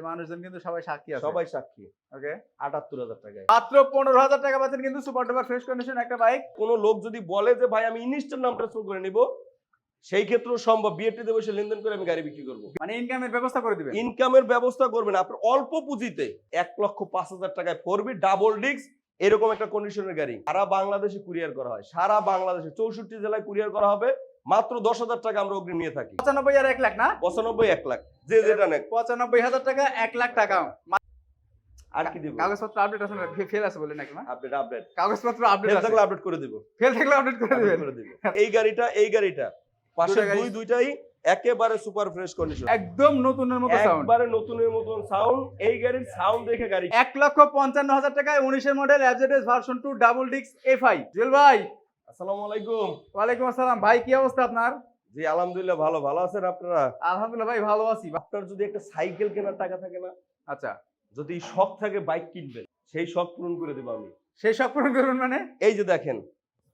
যে মানুষজন কিন্তু সবাই সাক্ষী আছে। সবাই সাক্ষী। ওকে আটাত্তর হাজার টাকায়। মাত্র পনেরো হাজার টাকা পাচ্ছেন কিন্তু সুপার ডুপার ফ্রেশ কন্ডিশন একটা বাইক কোনো লোক যদি বলে যে ভাই আমি ইনস্ট্যান্ট নাম ট্রান্সফার করে নিব সেই ক্ষেত্রেও সম্ভব। বিএটিতে বসে লেনদেন করে আমি গাড়ি বিক্রি করব। মানে ইনকামের ব্যবস্থা করে দিবেন? ইনকামের ব্যবস্থা করবেন। আপনার অল্প পুঁজিতে এক লক্ষ পাঁচ হাজার টাকায় পড়বি ডাবল ডিস্ক এরকম একটা কন্ডিশনের গাড়ি। সারা বাংলাদেশে কুরিয়ার করা হয়। সারা বাংলাদেশে চৌষট্টি জেলায় কুরিয়ার করা হবে। মাত্র দশ হাজার টাকা আমরা অগ্রিম নিয়ে থাকি। পঁচানব্বই আর এক লাখ না? পঁচানব্বই এক লাখ। যে যেটা নেক। পঁচানব্বই হাজার টাকা এক লাখ টাকা। আর কি দিব? কাগজপত্র আপডেট আছে না? ফেল আছে বলে নাকি না আপডেট আপডেট কাগজপত্র আপডেট আছে থাকলে আপডেট করে দিব। ফেল থাকলে আপডেট করে update দিবেন। করে দিব। এই গাড়িটা এই গাড়িটা। পাশে দুই দুইটাই একেবারে সুপার ফ্রেশ কন্ডিশন একদম নতুনের মতো সাউন্ড একবারে নতুনের সাউন্ড এই গাড়ির সাউন্ড দেখে গাড়ি এক লক্ষ পঞ্চান্ন হাজার টাকায় উনিশের মডেল অ্যাবজেডেস ভার্সন টু ডাবল ডিক্স এফ আই জুয়েল ভাই আসসালামু আলাইকুম। ওয়ালাইকুম আসসালাম। ভাই কি অবস্থা আপনার? জি আলহামদুলিল্লাহ ভালো। ভালো আছেন আপনারা? আলহামদুলিল্লাহ ভাই ভালো আছি। আপনার যদি একটা সাইকেল কেনার টাকা থাকে না আচ্ছা। যদি শখ থাকে বাইক কিনবেন সেই শখ পূরণ করে দেবো আমি। সেই সব পূরণ মানে? এই যে দেখেন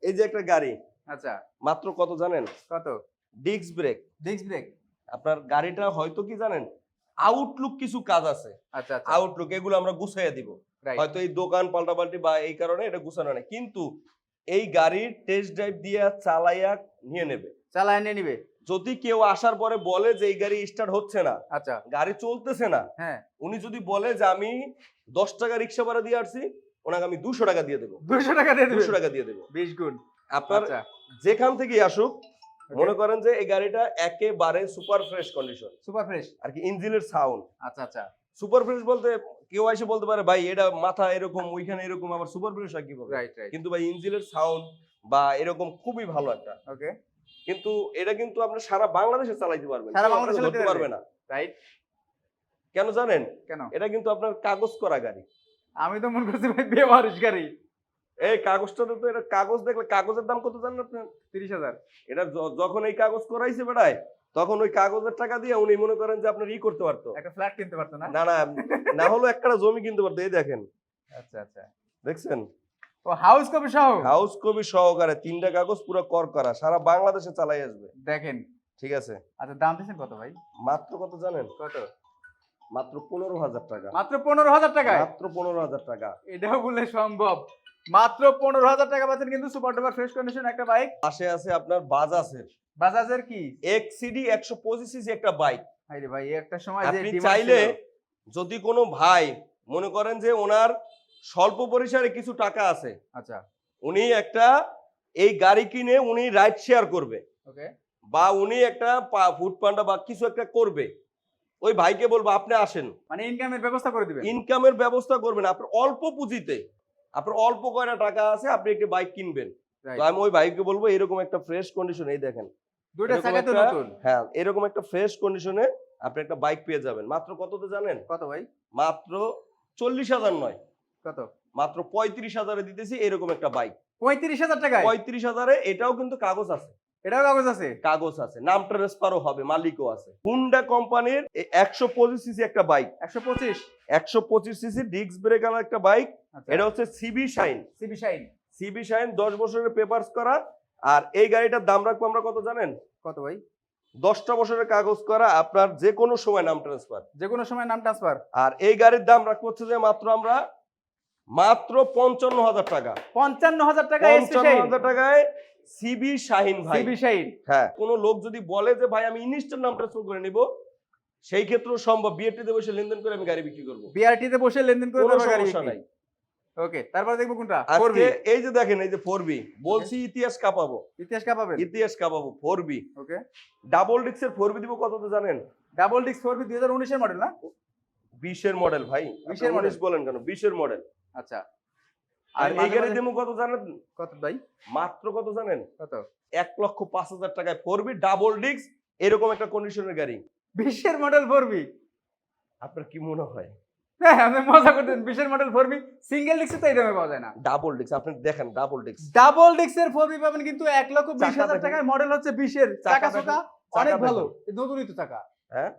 এই যে একটা গাড়ি আচ্ছা। মাত্র কত জানেন? কত? Disc brake. ডিক্স ব্রেক? আপনার গাড়িটা হয়তো কি জানেন? আউটলুক কিছু কাজ আছে। আচ্ছা আচ্ছা। আউটলুক এগুলো আমরা গুছাইয়া দিব। হয়তো এই দোকান পাল্টাপাল্টি বা এই কারণে এটা গুছানো নেই। কিন্তু এই গাড়ির টেস্ট ড্রাইভ দিয়ে চালাইয়া নিয়ে নেবে। চালায় নিয়ে নিবে। যদি কেউ আসার পরে বলে যে এই গাড়ি স্টার্ট হচ্ছে না আচ্ছা। গাড়ি চলতেছে না হ্যাঁ। উনি যদি বলে যে আমি দশ টাকা রিক্সা ভাড়া দিয়ে আসছি ওনাকে আমি দুশো টাকা দিয়ে দেবো। দুশো টাকা দিয়ে দুশো টাকা দিয়ে দেবো। বিশ গুণ। আপনার আচ্ছা। যেখান থেকে আসুক মনে করেন যে এই গাড়িটা একেবারে super fresh condition super fresh আর কি ইঞ্জিনের সাউন্ড আচ্ছা আচ্ছা। সুপার ফ্রেশ বলতে কেউ এসে বলতে পারে ভাই এটা মাথা এরকম ওইখানে এরকম আবার সুপার ফ্রেশ হয় রাইট কিন্তু ভাই সাউন্ড বা এরকম খুবই ভালো একটা। ওকে কিন্তু এটা কিন্তু আপনি সারা বাংলাদেশে চালাইতে পারবেন। সারা বাংলাদেশে চালাতে পারবে না। রাইট কেন জানেন? কেন? এটা কিন্তু আপনার কাগজ করা গাড়ি। আমি তো মনে করছি ভাই বেওয়ারিশ গাড়ি। এই কাগজটাতে তো এটা কাগজ দেখলে কাগজের দাম কত জানেন আপনি? তিরিশ হাজার। এটা যখন এই কাগজ করাইছে বেড়ায় তখন ওই কাগজের টাকা দিয়ে উনি মনে করেন যে আপনার ই করতে পারতো। একটা ফ্ল্যাট কিনতে পারতো না? না না না হলো একটা জমি কিনতে পারতো এই দেখেন। আচ্ছা আচ্ছা। দেখছেন? ও হাউস কপি সহ? হাউস কবি সহকারে তিনটা কাগজ পুরো কর করা সারা বাংলাদেশে চালাই আসবে। দেখেন। ঠিক আছে? আচ্ছা দাম দিচ্ছেন কত ভাই? মাত্র কত জানেন? কত? মাত্র পনেরো হাজার টাকা। মাত্র পনেরো হাজার টাকায়? মাত্র পনেরো হাজার টাকা। এটাও বললে সম্ভব। মাত্র পনেরো হাজার টাকা পাচ্ছেন কিন্তু সুপার ডুপার ফ্রেশ কন্ডিশন একটা বাইক। পাশে আছে আপনার বাজাজের। বাজাজের কি? এক্সিডি একশো পঁচিশ সিসি একটা বাইক। আরে ভাই একটা সময় আপনি চাইলে যদি কোনো ভাই মনে করেন যে ওনার স্বল্প পরিসরে কিছু টাকা আছে আচ্ছা। উনি একটা এই গাড়ি কিনে উনি রাইড শেয়ার করবে। ওকে। বা উনি একটা ফুড পান্ডা বা কিছু একটা করবে। ওই ভাইকে বলব আপনি আসেন। মানে ইনকামের ব্যবস্থা করে দিবেন। ইনকামের ব্যবস্থা করবেন আপনার অল্প পুঁজিতে। আপনার অল্প কয়টা টাকা আছে আপনি একটি বাইক কিনবেন। তো আমি ওই বাইককে বলব এরকম একটা ফ্রেশ কন্ডিশন এই দেখেন। দুইটা চাকা তো নতুন। হ্যাঁ এরকম একটা ফ্রেশ কন্ডিশনে আপনি একটা বাইক পেয়ে যাবেন। মাত্র কততে জানেন? কত ভাই? মাত্র চল্লিশ হাজার নয়। কত? মাত্র পঁয়ত্রিশ হাজারে দিতেছি এরকম একটা বাইক পঁয়ত্রিশ হাজার টাকা পঁয়ত্রিশ হাজারে এটাও কিন্তু কাগজ আছে। এটাও কাগজ আছে? কাগজ আছে। নাম ট্রান্সফারও হবে মালিকও আছে। হুন্ডা কোম্পানির একশো পঁচিশ সিসি একটা বাইক একশো পঁচিশ? একশো পঁচিশ সিসি ডিস্ক ব্রেক একটা বাইক আচ্ছা। এটা হচ্ছে CB shine CB shine CB shine দশ বছরের পেপারস করা। আর এই গাড়িটার দাম রাখব আমরা কত জানেন? কত ভাই? দশটা বছরের কাগজ করা আপনার যে কোনো সময় নাম ট্রান্সফার যে কোনো সময় নাম ট্রান্সফার আর এই গাড়ির দাম রাখব হচ্ছে যে মাত্র আমরা মাত্র পঞ্চান্ন হাজার টাকা। পঞ্চান্ন হাজার টাকা পঞ্চান্ন হাজার টাকায় সিবি শাহিন ভাই। সিবি শাইন হ্যাঁ। কোনো লোক যদি বলে যে ভাই আমি ইনস্ট্যান্ট নাম ট্রান্সফার করে নিব সেই ক্ষেত্রেও সম্ভব। বিএটিতে বসে লেনদেন করে আমি গাড়ি বিক্রি করব। বিআরটি তে বসে লেনদেন করে কোনো গাড়ি সমস্যা নাই। ওকে তারপরে দেখব কোনটা? আজকে এই যে দেখেন এই যে ফোর বি বলছি ইতিহাস কাঁপাবো। ইতিহাস কাপাবেন? ইতিহাস কাঁপাবো ফোর বি ওকে। ডাবল ডিক্সের ফোর বি দিব কত তো জানেন? ডাবল বি দুই হাজার উনিশের মডেল না? বিশের মডেল ভাই। 20 এর মডেল। বলেন কেন? বিশের মডেল। আচ্ছা। আর আর এই গাড়ি দেবো কত জানেন? কত ভাই? মাত্র কত জানেন? কত? এক লক্ষ পাঁচ হাজার টাকায় ফোর বি ডাবল ডিক্স এরকম একটা কন্ডিশনের গাড়ি। বিশের মডেল ফোর বি আপনার কি মনে হয়? হ্যাঁ আপনি মজা করতেন বিশের মডেল ফোর সিঙ্গেল ডিস্ক তো এই দামে পাওয়া যায় না। ডাবল ডিক্স আপনি দেখেন ডাবল ডিক্স ডাবল ডিস্কের ফোর পাবেন কিন্তু এক লক্ষ বিশ হাজার টাকায় মডেল হচ্ছে বিশের। চাকা চাকা অনেক ভালো। এ নতুনই তো চাকা। হ্যাঁ?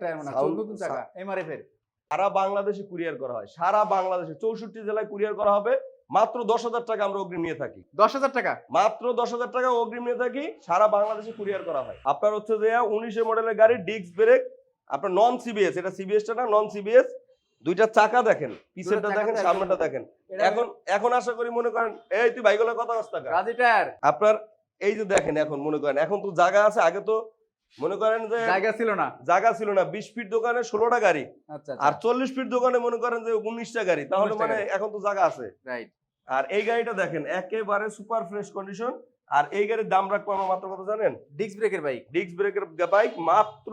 টায়ার মানে নতুন চাকা এমআরএফ এর সারা বাংলাদেশে কুরিয়ার করা হয়। সারা বাংলাদেশে চৌষট্টি জেলায় কুরিয়ার করা হবে। মাত্র দশ হাজার টাকা আমরা অগ্রিম নিয়ে থাকি। দশ হাজার টাকা? মাত্র দশ হাজার টাকা অগ্রিম নিয়ে থাকি সারা বাংলাদেশে কুরিয়ার করা হয়। আপনার হচ্ছে যে উনিশে মডেলের গাড়ি ডিস্ক ব্রেক আপনার নন সিবিএস এটা সিবিএসটা না নন সিবিএস দুইটা চাকা দেখেন পিছনটা দেখেন সামনেটা দেখেন। এখন এখন আশা করি মনে করেন এই তুই বাইকগুলো কত কষ্ট টাকা আপনার এই যে দেখেন এখন মনে করেন এখন তো জায়গা আছে আগে তো মনে করেন যে জায়গা ছিল না। জায়গা ছিল না বিশ ফিট দোকানে ষোলোটা গাড়ি আচ্ছা আর চল্লিশ ফিট দোকানে মনে করেন যে উনিশটা গাড়ি তাহলে মানে এখন তো জায়গা আছে। রাইট আর এই গাড়িটা দেখেন একেবারে সুপার ফ্রেশ কন্ডিশন আর এই গাড়ির দাম রাখব আমরা মাত্র কত জানেন? ডিস্ক ব্রেকের বাইক ডিস্ক ব্রেকের বাইক মাত্র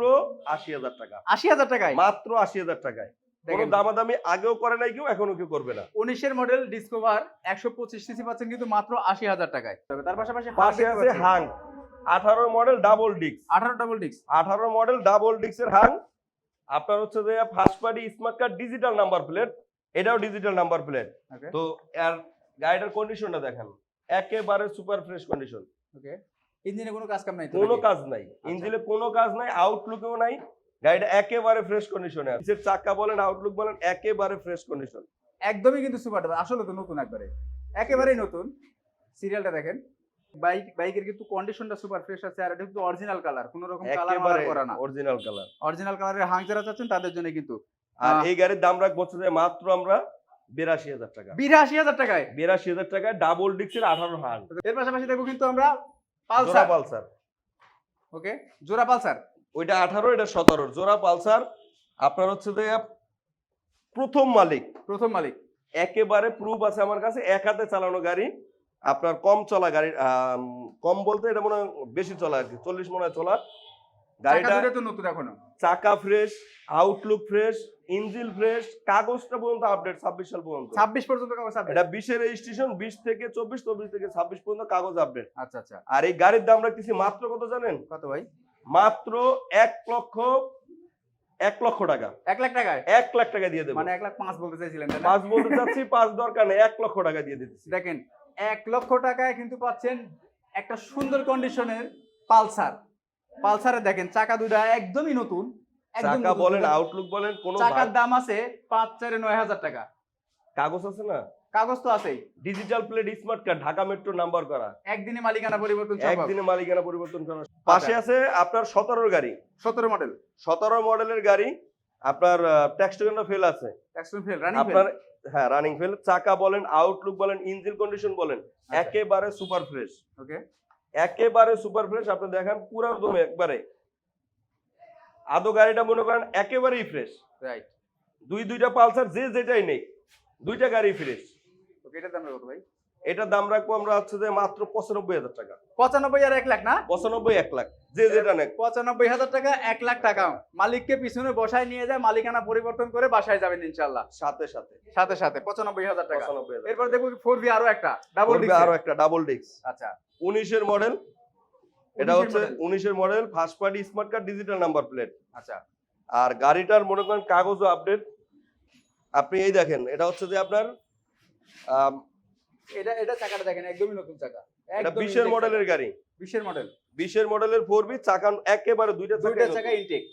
আশি হাজার টাকা। আশি হাজার টাকায়? মাত্র আশি হাজার টাকায়। কোনো দামাদামি আগেও করে নাই কেউ এখনও কেউ করবে না। উনিশের মডেল ডিসকভার একশো পঁচিশ সিসি পাচ্ছেন কিন্তু মাত্র আশি হাজার টাকায়। তবে তার পাশাপাশি পাশে আছে হাং আঠারো মডেল ডাবল ডিস্ক আঠারো ডাবল ডিস্ক আঠারো মডেল ডাবল ডিস্কের হাং আপনার হচ্ছে যে first party smart card digital number plate এটাও ডিজিটাল নাম্বার প্লেট তো এর গাড়িটার কন্ডিশনটা দেখেন। একেবারে সুপার ফ্রেশ কন্ডিশন ওকে ইঞ্জিনে কোনো কাজ কাম নাই তো কোনো কাজ নাই। ইঞ্জিনে কোনো কাজ নাই আউটলুকেও নাই। গাড়িটা একেবারে ফ্রেশ কন্ডিশনে আছে। চাকা বলেন আউটলুক বলেন একেবারে ফ্রেশ কন্ডিশন একদমই কিন্তু সুপার আসলে তো নতুন একবারে। একেবারেই নতুন। সিরিয়ালটা দেখেন। বাইক বাইকের কিন্তু কন্ডিশনটা সুপার ফ্রেশ আছে আর এটা কিন্তু অরিজিনাল কালার কোনো রকম কালার মালার করা না। অরিজিনাল কালার অরিজিনাল কালারের হাং যারা চাচ্ছেন তাদের জন্য কিন্তু আর এই গাড়ির দাম রাখব মাত্র আমরা বিরাশি হাজার টাকা। বিরাশি হাজার টাকায়? বিরাশি হাজার টাকায় ডাবল ডিক্সের আঠারো হান এর পাশাপাশি দেখব কিন্তু আমরা পালসার। পালসার। ওকে জোড়া পালসার। ওইটা আঠারো এটা সতেরো। জোড়া পালসার আপনার হচ্ছে যে প্রথম মালিক। প্রথম মালিক। একেবারে প্রুফ আছে আমার কাছে এক হাতে চালানো গাড়ি। আপনার কম চলা গাড়ি কম বলতে এটা মনে হয় বেশি চলা আর কি চল্লিশ মনে হয় চলা গাড়িটা তো নতুন এখনও। চাকা fresh outlook fresh engine fresh কাগজটা পর্যন্ত আপডেট ছাব্বিশ সাল পর্যন্ত। ছাব্বিশ পর্যন্ত কাগজ এটা বিশের রেজিস্ট্রেশন বিশ থেকে চব্বিশ চব্বিশ থেকে ছাব্বিশ পর্যন্ত কাগজ আপডেট আচ্ছা আচ্ছা। আর এই গাড়ির দাম রাখতেছি মাত্র কত জানেন? কত ভাই? মাত্র এক লক্ষ এক লক্ষ টাকা। এক লাখ টাকায় এক লাখ টাকা দিয়ে দেবো। মানে এক লাখ পাঁচ বলতে চাইছিলেন না? পাঁচ বলতে চাচ্ছি পাঁচ দরকার নেই এক লক্ষ টাকা দিয়ে দিতেছি। দেখেন এক লক্ষ টাকায় কিন্তু পাচ্ছেন একটা সুন্দর কন্ডিশনের পালসার। পালসারে দেখেন চাকা দুটা একদমই নতুন চাকা বলেন আউটলুক বলেন কোন চাকার দাম আছে পাঁচ চারে নয় হাজার টাকা। কাগজ আছে না? কাগজ তো আছেই। Digital plate smart card Dhaka metro number করা। একদিনে মালিকানা পরিবর্তন একদিনে মালিকানা পরিবর্তন করা। পাশে আছে আপনার সতেরোর গাড়ি। সতেরো মডেল সতেরো মডেলের গাড়ি আপনার ট্যাক্সটা ফেল আছে। ফেল রানিং আপনার হ্যাঁ রানিং ফেল চাকা বলেন আউটলুক বলেন ইঞ্জিন কন্ডিশন বলেন আচ্ছা। একেবারে সুপার ফ্রেশ ওকে একেবারে সুপার ফ্রেশ আপনি দেখেন পুরো দমে একবারে। আদো গাড়িটা মনে করেন একেবারেই ফ্রেশ রাইট দুই দুইটা পালসার যে যেটাই নেই দুইটা গাড়ি ফ্রেশ ওকে এটা দাম কত ভাই? এটার দাম রাখব আমরা হচ্ছে যে মাত্র পঁচানব্বই হাজার টাকা। পঁচানব্বই আর এক লাখ না? পঁচানব্বই এক লাখ। যে যেটা নেক। পঁচানব্বই হাজার টাকা এক লাখ টাকা। মালিককে পিছনে বসায় নিয়ে যায় মালিকানা পরিবর্তন করে বাসায় যাবেন ইনশাল্লাহ সাথে সাথে। সাথে সাথে পঁচানব্বই হাজার টাকা। এরপর দেখব ফোর ভি আরও একটা ডাবল করবে আরও একটা ডাবল ডিস্ক আচ্ছা। উনিশের মডেল এটা 19 এর হচ্ছে উনিশের model first party smart card digital number plate আচ্ছা। আর গাড়িটার মনে করেন কাগজও আপডেট আপনি এই দেখেন এটা হচ্ছে যে আপনার এটা এটা চাকাটা দেখেন একদমই নতুন চাকা। এটা বিশের মডেলের গাড়ি। বিশের মডেল বিশের মডেলের ফোর বি চাকা একেবারে দুইটা দুইটা চাকা ইনটেক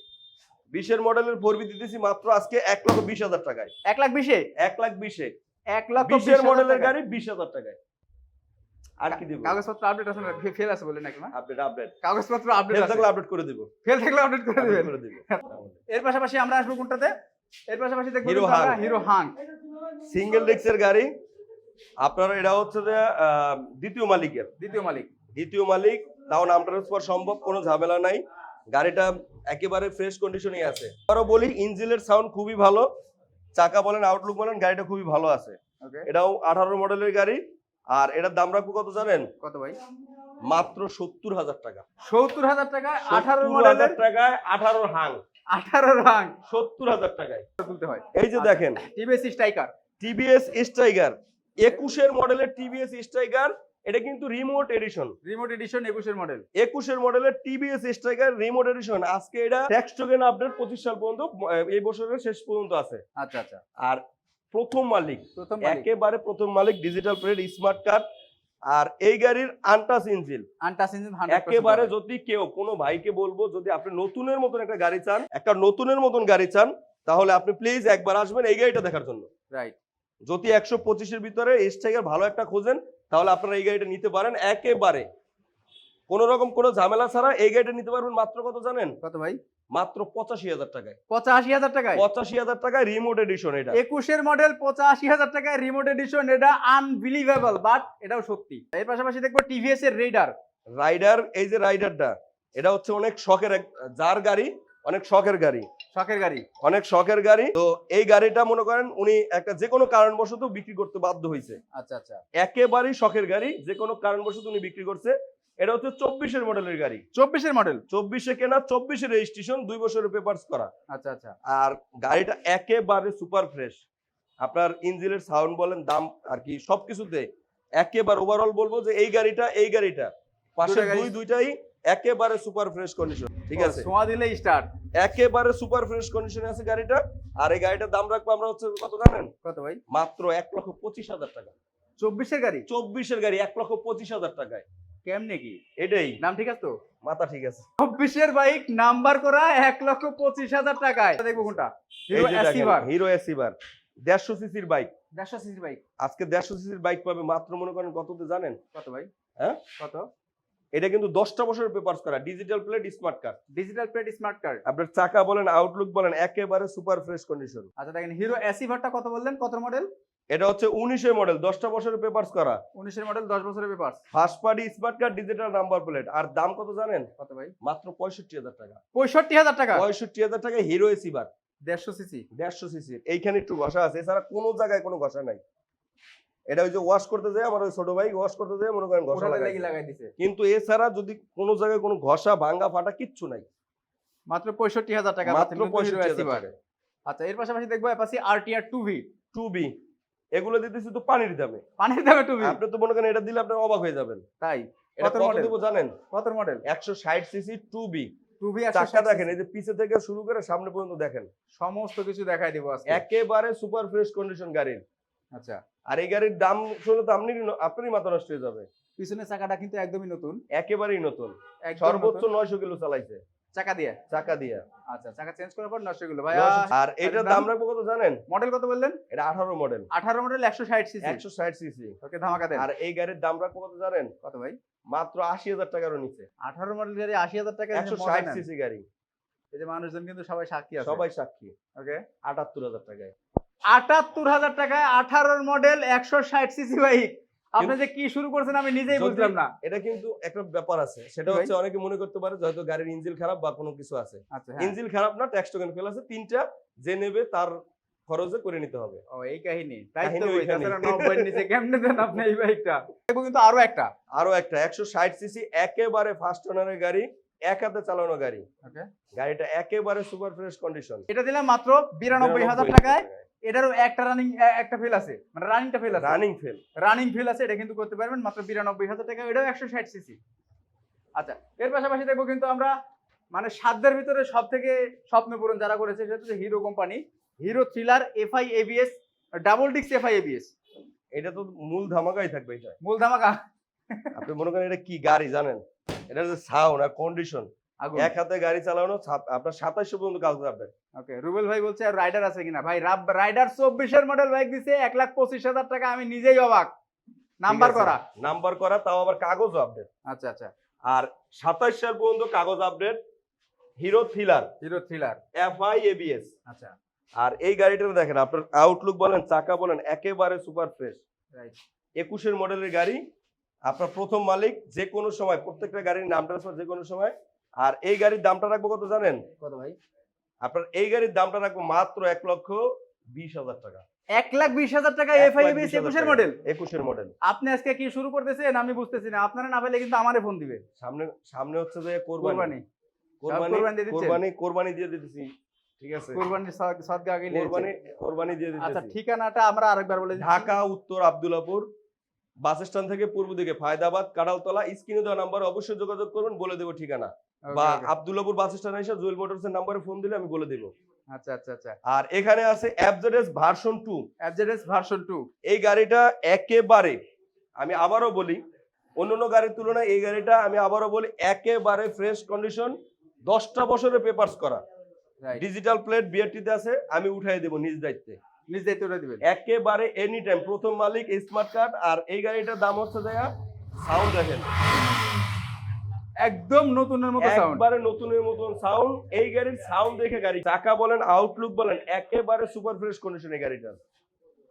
বিশের মডেলের ফোর বি দিতেছি মাত্র আজকে এক লক্ষ বিশ হাজার টাকায়। এক লাখ বিশে? এক লাখ বিশে। এক লাখ বিশের মডেলের গাড়ি বিশ হাজার টাকায়। আর কি দিব? কাগজপত্র আপডেট আছে না? ফেল আছে বলে নাকি না আপডেট আপডেট কাগজপত্র আপডেট আছে। থাকলে আপডেট করে দিব। ফেল থাকলে আপডেট করে update করে দিব। এর পাশাপাশি আমরা আসব কোনটাতে? এর পাশাপাশি দেখব Hero কিন্তু হিরো হাং সিঙ্গেল ডিস্কের গাড়ি। আপনার এটা হচ্ছে যে দ্বিতীয় মালিকের। দ্বিতীয় মালিক। দ্বিতীয় মালিক তাও নাম ট্রান্সফার সম্ভব কোনো ঝামেলা নাই। গাড়িটা একেবারে ফ্রেশ কন্ডিশনেই আছে। আরও বলি ইঞ্জিনের সাউন্ড খুবই ভালো। চাকা বলেন আউটলুক বলেন গাড়িটা খুবই ভালো আছে। এটাও আঠারো মডেলের গাড়ি। আর এটার দাম রাখব কত জানেন? কত ভাই? মাত্র সত্তর হাজার টাকা। সত্তর হাজার টাকা আঠারো 70,000 মডেলের টাকায় আঠারো হাং। আঠারো হাং। সত্তর হাজার টাকায়। তুলতে হয়। এই যে দেখেন। টিভিএস স্ট্রাইকার টিভিএস স্ট্রাইগার একুশের মডেলের টিভিএস স্ট্রাইকার এটা কিন্তু রিমোট এডিশন রিমোট এডিশন একুশের মডেল একুশের মডেলের টিভিএস স্ট্রাইকার রিমোট এডিশন আজকে এটা ট্যাক্স টোকেন আপডেট পঁচিশ সাল পর্যন্ত এই বছরের শেষ পর্যন্ত আছে। আচ্ছা আচ্ছা। আর প্রথম মালিক একেবারে প্রথম মালিক ডিজিটাল প্লেট স্মার্ট কার্ড আর এই গাড়ির আনটাস ইঞ্জিন আনটাস ইঞ্জিন একেবারে যদি কেউ কোনো ভাইকে বলব যদি আপনি নতুনের মতন একটা গাড়ি চান একটা নতুনের মতন গাড়ি চান তাহলে আপনি প্লিজ একবার আসবেন এই গাড়িটা দেখার জন্য। রাইট যদি একশো পঁচিশের ভিতরে স্ট্রাইকার ভালো একটা খোঁজেন তাহলে আপনারা এই গাড়িটা নিতে পারেন একেবারে। কোন রকম কোনো ঝামেলা ছাড়া এই গাড়িটা নিতে পারবেন মাত্র কত জানেন? কত ভাই? মাত্র পঁচাশি হাজার টাকায়। পঁচাশি হাজার টাকায়? পঁচাশি হাজার টাকায় রিমোট এডিশন এটা। একুশের মডেল পঁচাশি হাজার টাকায় রিমোট এডিশন এটা আনবিলিভেবল বাট এটাও সত্যি। এর পাশাপাশি দেখব টিভিএস এর রেডার রাইডার এই যে রাইডারটা এটা হচ্ছে অনেক শখের এক যার গাড়ি অনেক শখের গাড়ি। শখের গাড়ি। অনেক শখের গাড়ি। তো এই গাড়িটা মনে করেন উনি একটা যে কোনো কারণবশত বিক্রি করতে বাধ্য হয়েছে আচ্ছা আচ্ছা। একেবারেই শখের গাড়ি যে কোনো কারণবশত উনি বিক্রি করছে। এটা হচ্ছে চব্বিশের মডেলের গাড়ি। চব্বিশের মডেল? চব্বিশে কেনা চব্বিশে রেজিস্ট্রেশন দুই বছরের পেপারস করা। আচ্ছা আচ্ছা। আর গাড়িটা একেবারে সুপার ফ্রেশ। আপনার ইঞ্জিনের সাউন্ড বলেন দাম আর কি সবকিছুতে একেবারে ওভারঅল বলব যে এই গাড়িটা এই গাড়িটা। পাশে দুই দুইটাই একেবারে সুপার ফ্রেশ কন্ডিশন ঠিক আছে? সোয়া স্টার্ট একেবারে সুপার ফ্রেশ কন্ডিশনে আছে গাড়িটা আর এই গাড়িটার দাম রাখব আমরা হচ্ছে কত জানেন? কত ভাই? মাত্র এক লক্ষ পঁচিশ হাজার টাকা। চব্বিশের গাড়ি? চব্বিশের গাড়ি এক লক্ষ পঁচিশ হাজার টাকায়। কেমনে কি? এটাই। নাম ঠিক আছে তো? মাথা ঠিক আছে। চব্বিশের বাইক নাম্বার করা এক লক্ষ পঁচিশ হাজার টাকায়। দেখব কোনটা? হিরো অ্যাসিভার দেড়শো সিসির বাইক। দেড়শো সিসি বাইক। আজকে দেড়শো সিসির বাইক পাবে মাত্র মনে করেন কততে জানেন? কত ভাই? হ্যাঁ? কত? এটা কিন্তু দশটা বছরের পেপারস করা digital plate smart card digital plate smart card আপনার চাকা বলেন আউটলুক বলেন একেবারে সুপার ফ্রেশ কন্ডিশন আচ্ছা দেখেন হিরো অ্যাসিভারটা কত বললেন? কত মডেল এটা হচ্ছে উনিশের মডেল দশটা বছরের পেপারস করা। উনিশের মডেল দশ বছরের paper first party smart card digital number plate আর দাম কত জানেন? কত ভাই? মাত্র পঁয়ষট্টি হাজার টাকা। পঁয়ষট্টি হাজার টাকা? পঁয়ষট্টি হাজার টাকা হিরো এসিভার দেড়শো সিসি। দেড়শো সিসি। এইখানে একটু ঘষা আছে এছাড়া কোনো জায়গায় কোনো ঘষা নাই। এটা ওই যে ওয়াশ করতে যায় আমার ওই ছোট ভাই ওয়াশ করতে যায় মনে করেন ঘষা লাগাই দিছে কিন্তু এছাড়া যদি কোনো জায়গায় কোনো ঘষা ভাঙ্গা ফাটা কিচ্ছু নাই। মাত্র পঁয়ষট্টি হাজার টাকা মাত্র পঁয়ষট্টি হাজার আচ্ছা এর পাশাপাশি দেখব Apache RTR two V two B এগুলো দিতেছি তো পানির দামে। পানির দামে টু ভি আপনি তো মনে করেন এটা দিলে আপনি অবাক হয়ে যাবেন। তাই? এটা কত model? জানেন? কত মডেল একশো ষাট CC two B two V চাকা দেখেন এই যে পিছে থেকে শুরু করে সামনে পর্যন্ত দেখেন। সমস্ত কিছু দেখাই দিব আজকে। একেবারে সুপার ফ্রেশ কন্ডিশন গাড়ির। আচ্ছা আর এই গাড়ির দাম শুনলে তো আপনি আপনারই মাথা নষ্ট হয়ে যাবে। পিছনের চাকাটা কিন্তু একদমই নতুন। একেবারেই নতুন। সর্বোচ্চ নয়শো কিলো চালাইছে। চাকা দিয়ে? চাকা দিয়ে। আচ্ছা চাকা চেঞ্জ করার পর নষ্টগুলো ভাই আর এটার দাম? রাখব কত জানেন? মডেল কত বললেন? এটা আঠারো মডেল। আঠারো মডেল একশো ষাট সিসি। একশো ষাট সিসি। ওকে ধামাকা দেন। আর এই গাড়ির দাম রাখব কত জানেন? কত ভাই? মাত্র আশি হাজার টাকারও নিচে। আঠারো মডেল গাড়ি আশি হাজার টাকা একশো ষাট সিসি গাড়ি। এই যে মানুষজন কিন্তু সবাই সাক্ষী আছে। সবাই সাক্ষী। ওকে। আটাত্তর হাজার টাকায়। আটাত্তর হাজার টাকায় আঠারোর মডেল একশো ষাট সিসি বাইক। আপনি যে কি শুরু করছেন আমি নিজেই বুঝলাম না। এটা কিন্তু একটা ব্যাপার আছে। সেটা হচ্ছে অনেকে মনে করতে পারে হয়তো গাড়ির ইঞ্জিন খারাপ বা কোনো কিছু আছে। আচ্ছা হ্যাঁ। ইঞ্জিন খারাপ না ট্যাক্স টোকেন ফেল আছে। তিনটা যে নেবে তার খরচে করে নিতে হবে। ও এই কাহিনী। তাই তো নিচে কেমনে দেন আপনি এই বাইকটা? দেখব কিন্তু আরও একটা। আরও একটা একশো ষাট সিসি একেবারে ফার্স্ট ওনারের গাড়ি এক হাতে চালানো গাড়ি। গাড়িটা একেবারে সুপার ফ্রেশ কন্ডিশন এটা দিলাম মাত্র বিরানব্বই হাজার টাকায়। এটারও একটা রানিং একটা ফেল আছে। মানে রানিংটা ফেল আছে। রানিং ফেল রানিং ফেল আছে এটা কিন্তু করতে পারবেন মাত্র বিরানব্বই হাজার টাকা এটাও একশো ষাট সিসি আচ্ছা এর পাশাপাশি দেখব কিন্তু আমরা মানে সাধ্যের ভিতরে সব থেকে স্বপ্ন পূরণ যারা করেছে সেটা হচ্ছে Hero company Hero Thriller FI ABS double ডিক্স এফআই এবিএস এটা তো মূল ধামাকাই থাকবে এটা। মূল ধামাকা। আপনি মনে করেন এটা কি গাড়ি জানেন? এটা যে সাউন্ড আর কন্ডিশন এক হাতে গাড়ি চালানো আপনার সাতাইশো পর্যন্ত কাজ যাবে ওকে রুবেল ভাই বলছে রাইডার আছে কিনা? ভাই রাইডার চব্বিশের মডেল বাইক দিছে এক লাখ পঁচিশ হাজার টাকা আমি নিজেই অবাক। নাম্বার করা। নাম্বার করা তাও আবার কাগজ আপডেট আচ্ছা আচ্ছা। আর সাতাইশ সাল পর্যন্ত কাগজ update Hero Thriller Hero Thriller FI ABS আচ্ছা। আর এই গাড়িটা দেখেন আপনার আউটলুক বলেন চাকা বলেন একেবারে সুপার ফ্রেশ একুশের মডেলের গাড়ি আপনার প্রথম মালিক যে কোনো সময় প্রত্যেকটা গাড়ির নাম ট্রান্সফার যে কোনো সময় আর এই গাড়ির দামটা রাখব কত জানেন? কত ভাই? আপনার এই গাড়ির দামটা রাখব মাত্র এক লক্ষ বিশ হাজার টাকা। এক লাখ বিশ হাজার টাকা এক এফআই বিশ একুশের মডেল একুশের মডেল আপনি আজকে কি শুরু করতেছেন আমি বুঝতেছি না। আপনারা না পেলে কিন্তু আমারে ফোন দিবে সামনে সামনে হচ্ছে যে কোরবানি। কোরবানি। কোরবানি কোরবানি দিয়ে দিতেছি। ঠিক আছে? আগে কোরবানি দিয়ে আচ্ছা ঠিকানাটা আমরা আরেকবার বলে ঢাকা উত্তর আব্দুল্লাপুর। বাস স্ট্যান্ড থেকে পূর্ব দিকে ফায়দাবাদ কাডালতলা স্ক্রিনে দেওয়া নাম্বারে অবশ্যই যোগাযোগ করবেন বলে দেবো ঠিকানা। বা. আব্দুল্লাপুর বাস স্ট্যান্ড এসে জুয়েল মোটরসের নাম্বারে ফোন দিলে আমি বলে দেবো। আচ্ছা আচ্ছা আচ্ছা। আর এখানে আছে ভার্সন টু অ্যাবজেডেস ভার্সন টু এই গাড়িটা একেবারে আমি আবারও বলি অন্যান্য গাড়ির তুলনায় এই গাড়িটা আমি আবারও বলি একেবারে ফ্রেশ কন্ডিশন দশটা বছরের পেপারস করা। ডিজিটাল প্লেট বিআরটিতে আছে আমি উঠাই দেবো নিজ দায়িত্বে। নিজ দায়িত্বটা দিবেন। একেবারে এনি টাইম প্রথম মালিক স্মার্ট কার্ড আর এই গাড়িটার দাম হচ্ছে দেখা সাউন্ড দেখেন। একদম নতুনের মতো সাউন্ড একবারে নতুনের মতন সাউন্ড এই গাড়ির সাউন্ড দেখে গাড়ি চাকা বলেন আউটলুক বলেন একেবারে সুপার ফ্রেশ কন্ডিশনে গাড়িটা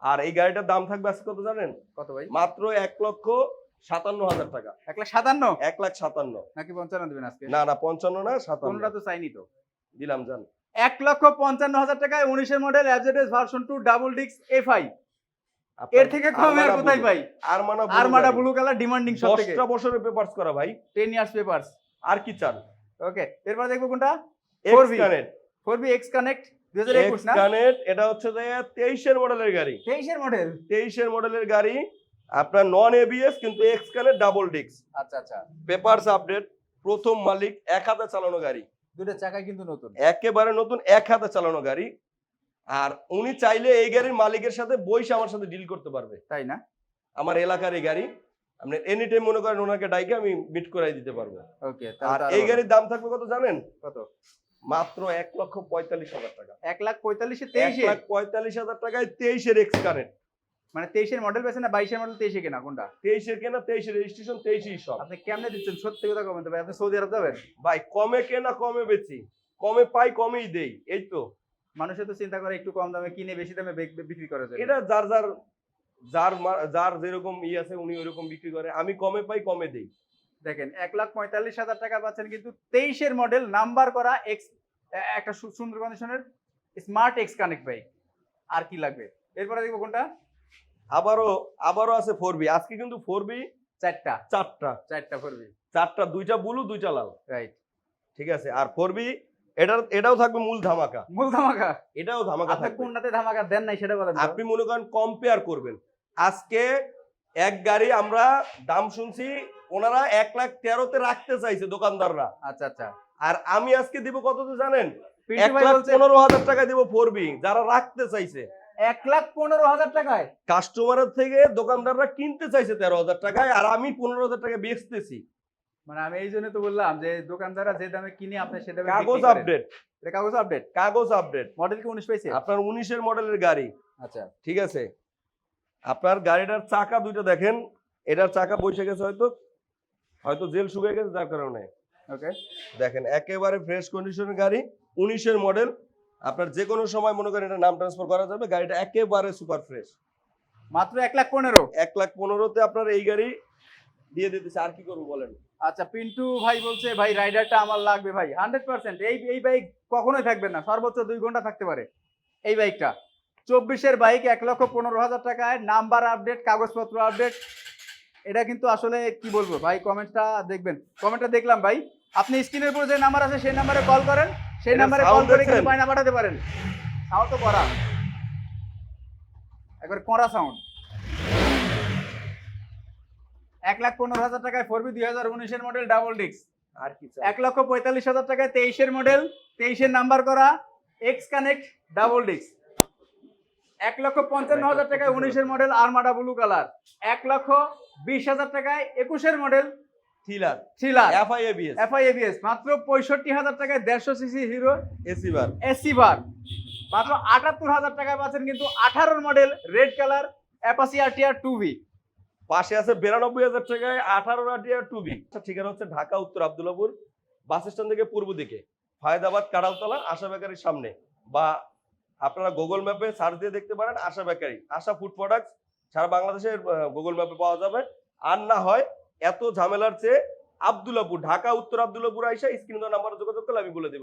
আর এই গাড়িটার দাম থাকবে আজকে কত জানেন? কত ভাই? মাত্র এক লক্ষ সাতান্ন হাজার টাকা। এক লাখ সাতান্ন? এক লাখ সাতান্ন। নাকি পঞ্চান্ন দিবেন আজকে? না না পঞ্চান্ন না সাতান্ন। কোনটা তো চাইনি তো। দিলাম জান। এক লক্ষ পঞ্চান্ন হাজার টাকায় উনিশের মডেল অ্যাবজেডেস ভার্সন টু ডাবল ডিক্স এফ আই এর থেকে কমে আর কোথায়। পাই আরমানা ব্লু কালার ডিমান্ডিং সব থেকে। দশটা বছরের পেপারস করা ভাই। ইয়ার্স পেপারস আর কি চান? ওকে এরপর দেখব কোনটা? X 4V connect x connect না? এটা হচ্ছে যে তেইশের মডেলের গাড়ি। তেইশের মডেল? তেইশের মডেলের গাড়ি। আপনার নন এবিএস কিন্তু এক্স কানেক্ট ডাবল ডিক্স আচ্ছা আচ্ছা। পেপারস আপডেট প্রথম মালিক এক হাতে চালানো গাড়ি। দুটো চাকা কিন্তু নতুন। একেবারে নতুন এক হাতে চালানো গাড়ি। আর উনি চাইলে এই গাড়ির মালিকের সাথে বইসে আমার সাথে ডিল করতে পারবে। তাই না? আমার এলাকার এই গাড়ি আপনি এনি টাইম মনে করেন ওনাকে ডাইকে আমি মিট করাই দিতে পারব। ওকে আর এই গাড়ির দাম থাকবে কত জানেন? কত? মাত্র এক লক্ষ পঁয়তাল্লিশ হাজার টাকা। এক লাখ পঁয়তাল্লিশে তেইশে? লাখ পঁয়তাল্লিশ হাজার টাকায় তেইশের এক্স কানেক্ট মানে তেইশের মডেল পেয়েছে না বাইশের মডেল তেইশে কেনা কোনটা? তেইশের কেনা তেইশের রেজিস্ট্রেশন তেইশই সব। আপনি কেমনে দিচ্ছেন? সত্যি কথা কমেন ভাই আপনি সৌদি আরব যাবেন? ভাই কমে কেনা কমে বেচি। কমে পাই কমেই দেই এই তো। মানুষে তো চিন্তা করে একটু কম দামে কিনে বেশি দামে বিক্রি করে যায় এটা যার যার যার যার যেরকম ই আছে উনি ওইরকম বিক্রি করে। আমি কমে পাই কমে দেই। দেখেন এক লাখ পঁয়তাল্লিশ হাজার টাকা পাচ্ছেন কিন্তু তেইশের মডেল নাম্বার করা এক্স একটা সুন্দর কন্ডিশনের স্মার্ট এক্স কানেক্ট বাইক আর কি লাগবে? এরপরে দেখব কোনটা? আবারও আবারও আছে ফোর বি আজকে কিন্তু ফোর বি চারটা। চারটা। চারটা করবি চারটা দুইটা ব্লু দুইটা লাল। রাইট ঠিক আছে? আর ফোর বি এটার এটাও থাকবে মূল ধামাকা। মূল ধামাকা? এটাও ধামাকা আপনি কোনটাতে ধামাকা দেন নাই সেটা বলেন আপনি মনে করেন কম্পেয়ার করবেন। আজকে এক গাড়ি আমরা দাম শুনছি ওনারা এক লাখ তেরোতে রাখতে চাইছে দোকানদাররা। আচ্ছা আচ্ছা। আর আমি আজকে দিব কত জানেন? এক লাখ পনেরো হাজার টাকা দিব ফোর বি যারা রাখতে চাইছে। এক লাখ পনেরো হাজার টাকায়। কাস্টমারের থেকে দোকানদাররা কিনতে চাইছে তেরো হাজার টাকায় আর আমি পনেরো হাজার টাকা বেচতেছি। মানে আমি এই জন্য তো বললাম যে দোকানদাররা যে দামে কিনে আপনি সে দামে কাগজ আপডেট। কাগজ আপডেট? কাগজ আপডেট। মডেল কি উনিশ পেয়েছে? আপনার উনিশের মডেলের গাড়ি। আচ্ছা। ঠিক আছে? আপনার গাড়িটার চাকা দুইটা দেখেন। এটার চাকা বসে গেছে হয়তো হয়তো জেল শুকিয়ে গেছে যার কারণে। ওকে দেখেন একেবারে ফ্রেশ কন্ডিশনের গাড়ি উনিশের মডেল। আপনার যে কোনো সময় মনে করেন এটা নাম ট্রান্সফার করা যাবে গাড়িটা একেবারে সুপার ফ্রেশ মাত্র এক লাখ পনেরো? এক লাখ পনেরোতে আপনার এই গাড়ি দিয়ে দিতেছে আর কি করব বলেন? আচ্ছা পিন্টু ভাই বলছে ভাই রাইডারটা আমার লাগবে ভাই হান্ড্রেড পার্সেন্ট এই এই বাইক কখনোই থাকবে না সর্বোচ্চ দুই ঘণ্টা থাকতে পারে এই বাইকটা চব্বিশের বাইক এক লক্ষ পনেরো হাজার টাকায় নাম্বার আপডেট কাগজপত্র আপডেট এটা কিন্তু আসলে কি বলব? ভাই কমেন্টটা দেখবেন। কমেন্টটা দেখলাম ভাই। আপনি স্ক্রিনের উপর যে নাম্বার আছে সেই নাম্বারে কল করেন। সেই নাম্বারে কল করে কিন্তু বায়না পাঠাতে পারেন। সাউন্ড তো করা। একবার কড়া সাউন্ড এক লাখ পনেরো হাজার টাকায় ফোরবি দুই হাজার উনিশের মডেল ডাবল ডিস্ক আর কি? এক লক্ষ পঁয়তাল্লিশ হাজার টাকায় তেইশের মডেল তেইশের নাম্বার করা এক্স কানেক্ট ডাবল ডিস্ক এক লক্ষ পঞ্চান্ন হাজার টাকায় উনিশের মডেল আরমাডা ব্লু কালার এক লক্ষ বিশ হাজার টাকায় একুশের model Thriller Thriller FI ABS FI ABS মাত্র পঁয়ষট্টি হাজার টাকায় দেড়শো সিসি হিরো। এসি বার এসি বার। মাত্র আটাত্তর হাজার টাকায় পাচ্ছেন কিন্তু আঠারোর model red colour Apache RTR two V পাশে আছে বিরানব্বই হাজার টাকায় আঠারো রাটিয়া টুবি ঠিকানা হচ্ছে ঢাকা উত্তর আবদুল্লাপুর বাস স্ট্যান্ড থেকে পূর্ব দিকে ফায়দাবাদ কাড়ালতলা আশা বেকারির সামনে। বা আপনারা গুগল ম্যাপে সার্চ দিয়ে দেখতে পারেন Asha bakery. Asha food products সারা বাংলাদেশের গুগল ম্যাপে পাওয়া যাবে। আর না হয় এত ঝামেলার চেয়ে আবদুল্লাপুর ঢাকা, উত্তর আবদুল্লাপুর আইসা স্ক্রিন নাম্বার যোগাযোগ করলে আমি বলে দেবো।